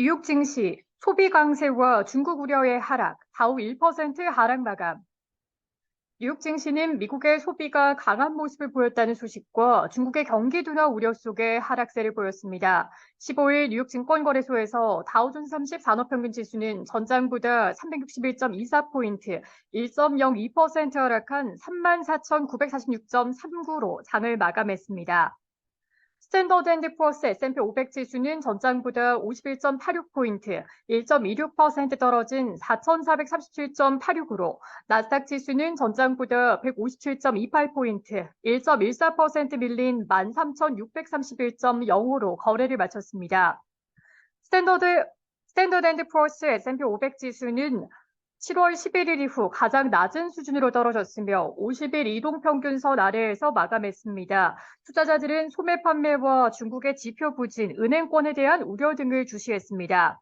뉴욕 증시 소비 강세와 중국 우려의 하락, 다우 1% 하락 마감. 뉴욕 증시는 미국의 소비가 강한 모습을 보였다는 소식과 중국의 경기 둔화 우려 속에 하락세를 보였습니다. 15일 뉴욕 증권거래소에서 다우존스 30 산업평균 지수는 전장보다 361.24포인트, 1.02% 하락한 34,946.39로 장을 마감했습니다. 스탠더드 앤드 푸어스 S&P 500 지수는 전장보다 51.86포인트, 1.26% 떨어진 4,437.86으로 나스닥 지수는 전장보다 157.28포인트, 1.14% 밀린 13,631.0으로 거래를 마쳤습니다. 스탠더드 스탠더드 앤드 푸어스 S&P 500 지수는 7월 11일 이후 가장 낮은 수준으로 떨어졌으며 50일 이동 평균선 아래에서 마감했습니다. 투자자들은 소매 판매와 중국의 지표 부진, 은행권에 대한 우려 등을 주시했습니다.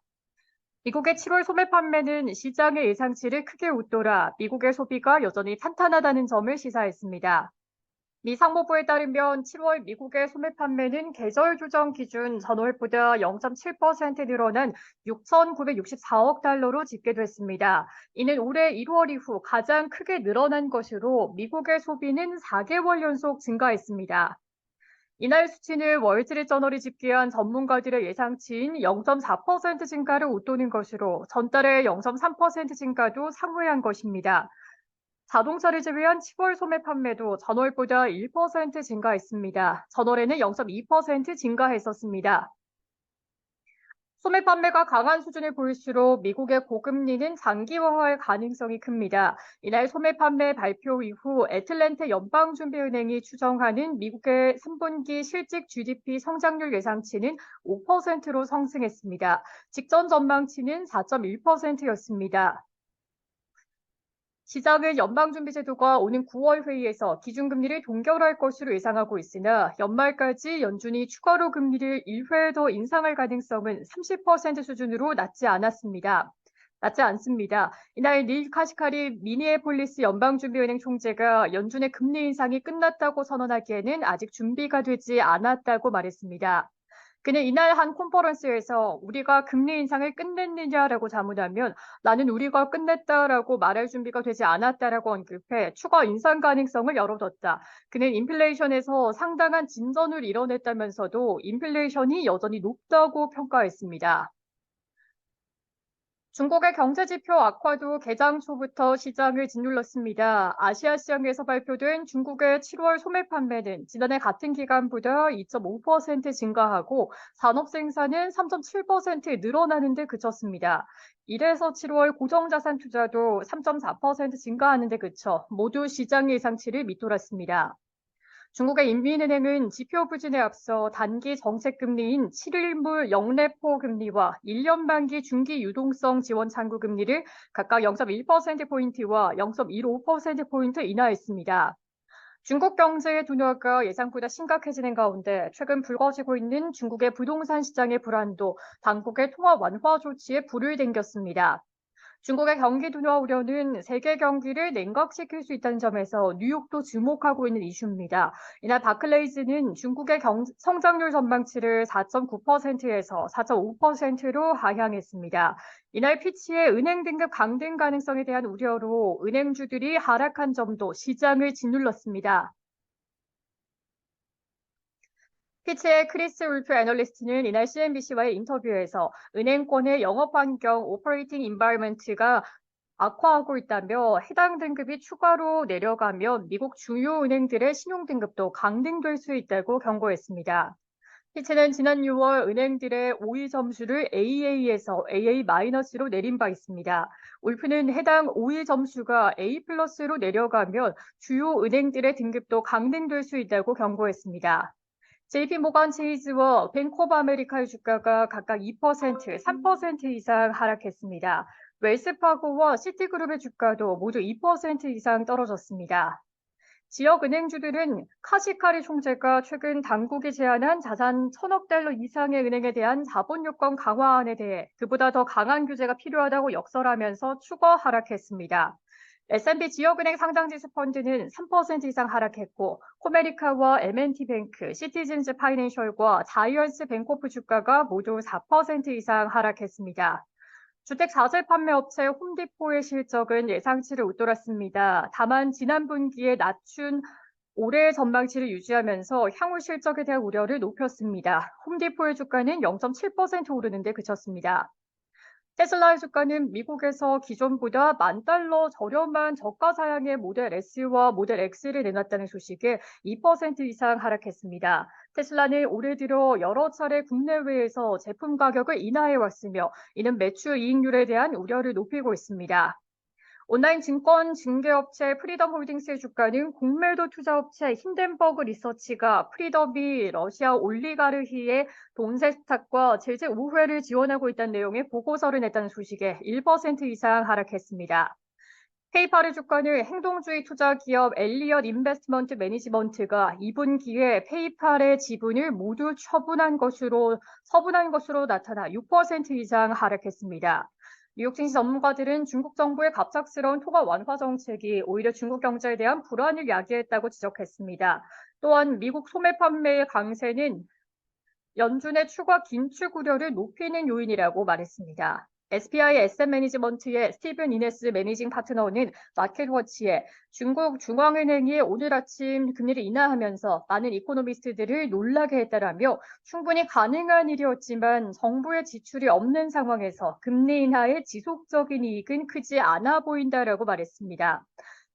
미국의 7월 소매 판매는 시장의 예상치를 크게 웃돌아 미국의 소비가 여전히 탄탄하다는 점을 시사했습니다. 미 상무부에 따르면 7월 미국의 소매 판매는 계절 조정 기준 전월보다 0.7% 늘어난 6,964억 달러로 집계됐습니다. 이는 올해 1월 이후 가장 크게 늘어난 것으로 미국의 소비는 4개월 연속 증가했습니다. 이날 수치는 월트리저널이 집계한 전문가들의 예상치인 0.4% 증가를 웃도는 것으로 전달의 0.3% 증가도 상회한 것입니다. 자동차를 제외한 10월 소매 판매도 전월보다 1% 증가했습니다. 전월에는 0.2% 증가했었습니다. 소매 판매가 강한 수준을 보일수록 미국의 고금리는 장기화할 가능성이 큽니다. 이날 소매 판매 발표 이후 애틀랜타 연방준비은행이 추정하는 미국의 3분기 실직 GDP 성장률 예상치는 5%로 상승했습니다. 직전 전망치는 4.1%였습니다. 시장은 연방준비제도가 오는 9월 회의에서 기준금리를 동결할 것으로 예상하고 있으나 연말까지 연준이 추가로 금리를 1회 더 인상할 가능성은 30% 수준으로 낮지 않았습니다. 낮지 않습니다. 이날 닐 카시카리 미니애폴리스 연방준비은행 총재가 연준의 금리 인상이 끝났다고 선언하기에는 아직 준비가 되지 않았다고 말했습니다. 그는 이날 한 컨퍼런스에서 우리가 금리 인상을 끝냈느냐라고 자문하면 나는 우리가 끝냈다라고 말할 준비가 되지 않았다라고 언급해 추가 인상 가능성을 열어뒀다. 그는 인플레이션에서 상당한 진전을 이뤄냈다면서도 인플레이션이 여전히 높다고 평가했습니다. 중국의 경제지표 악화도 개장 초부터 시장을 짓눌렀습니다. 아시아 시장에서 발표된 중국의 7월 소매 판매는 지난해 같은 기간보다 2.5% 증가하고 산업 생산은 3.7% 늘어나는 데 그쳤습니다. 이래서 7월 고정자산 투자도 3.4% 증가하는 데 그쳐 모두 시장 예상치를 밑돌았습니다. 중국의 인민은행은 지표 부진에 앞서 단기 정책 금리인 7일물 영래포 금리와 1년 만기 중기 유동성 지원 창구 금리를 각각 0.1%포인트와 0.15%포인트 인하했습니다. 중국 경제의 둔화가 예상보다 심각해지는 가운데 최근 불거지고 있는 중국의 부동산 시장의 불안도 당국의 통화 완화 조치에 불을 댕겼습니다. 중국의 경기 둔화 우려는 세계 경기를 냉각시킬 수 있다는 점에서 뉴욕도 주목하고 있는 이슈입니다. 이날 바클레이즈는 중국의 경, 성장률 전망치를 4.9%에서 4.5%로 하향했습니다. 이날 피치의 은행 등급 강등 가능성에 대한 우려로 은행주들이 하락한 점도 시장을 짓눌렀습니다. 피치의 크리스 울프 애널리스트는 이날 CNBC와의 인터뷰에서 은행권의 영업 환경 오퍼레이팅 인바이먼트가 악화하고 있다며 해당 등급이 추가로 내려가면 미국 주요 은행들의 신용 등급도 강등될 수 있다고 경고했습니다. 피치는 지난 6월 은행들의 5위 점수를 AA에서 AA-로 내린 바 있습니다. 울프는 해당 5위 점수가 A 플러스로 내려가면 주요 은행들의 등급도 강등될 수 있다고 경고했습니다. JP 모건 체이즈와 뱅크 오브 아메리카의 주가가 각각 2%, 3% 이상 하락했습니다. 웰스파고와 시티그룹의 주가도 모두 2% 이상 떨어졌습니다. 지역 은행주들은 카시카리 총재가 최근 당국이 제안한 자산 천억 달러 이상의 은행에 대한 자본 요건 강화안에 대해 그보다 더 강한 규제가 필요하다고 역설하면서 추가 하락했습니다. S&P 지역은행 상장지수 펀드는 3% 이상 하락했고 코메리카와 M&T뱅크, 시티즌스 파이낸셜과 자이언스 뱅코프 주가가 모두 4% 이상 하락했습니다. 주택 자재 판매 업체 홈디포의 실적은 예상치를 웃돌았습니다. 다만 지난 분기에 낮춘 올해의 전망치를 유지하면서 향후 실적에 대한 우려를 높였습니다. 홈디포의 주가는 0.7% 오르는데 그쳤습니다. 테슬라의 주가는 미국에서 기존보다 만 달러 저렴한 저가 사양의 모델 S와 모델 X를 내놨다는 소식에 2% 이상 하락했습니다. 테슬라는 올해 들어 여러 차례 국내외에서 제품 가격을 인하해 왔으며 이는 매출 이익률에 대한 우려를 높이고 있습니다. 온라인 증권 중개업체 프리덤 홀딩스의 주가는 공매도 투자업체 힌덴버그 리서치가 프리덤이 러시아 올리가르히의 돈 세탁과 제재 우회를 지원하고 있다는 내용의 보고서를 냈다는 소식에 1% 이상 하락했습니다. 페이팔의 주가는 행동주의 투자 기업 엘리엇 인베스트먼트 매니지먼트가 2분기에 페이팔의 지분을 모두 처분한 것으로 처분한 것으로 나타나 6% 이상 하락했습니다. 뉴욕 증시 전문가들은 중국 정부의 갑작스러운 토가 완화 정책이 오히려 중국 경제에 대한 불안을 야기했다고 지적했습니다. 또한 미국 소매 판매의 강세는 연준의 추가 긴축 우려를 높이는 요인이라고 말했습니다. SPI SM 매니지먼트의 스티븐 이네스 매니징 파트너는 마켓워치에 중국 중앙은행이 오늘 아침 금리를 인하하면서 많은 이코노미스트들을 놀라게 했다라며 충분히 가능한 일이었지만 정부의 지출이 없는 상황에서 금리 인하의 지속적인 이익은 크지 않아 보인다라고 말했습니다.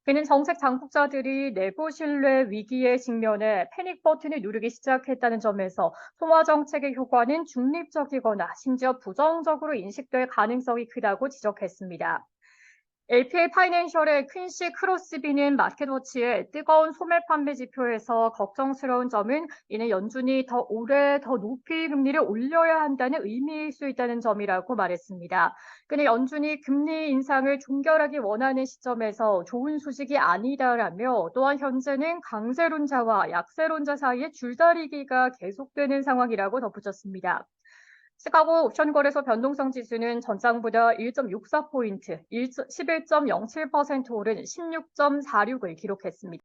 그는 정책 당국자들이 내부 신뢰 위기에 직면해 패닉 버튼을 누르기 시작했다는 점에서 통화 정책의 효과는 중립적이거나 심지어 부정적으로 인식될 가능성이 크다고 지적했습니다. LPA 파이낸셜의 퀸시 크로스비는 마켓워치의 뜨거운 소매 판매 지표에서 걱정스러운 점은 이는 연준이 더 오래 더 높이 금리를 올려야 한다는 의미일 수 있다는 점이라고 말했습니다. 그는 연준이 금리 인상을 종결하기 원하는 시점에서 좋은 소식이 아니다라며 또한 현재는 강세론자와 약세론자 사이의 줄다리기가 계속되는 상황이라고 덧붙였습니다. 시카고 옵션 거래소 변동성 지수는 전장보다 1.64포인트, 11.07% 오른 16.46을 기록했습니다.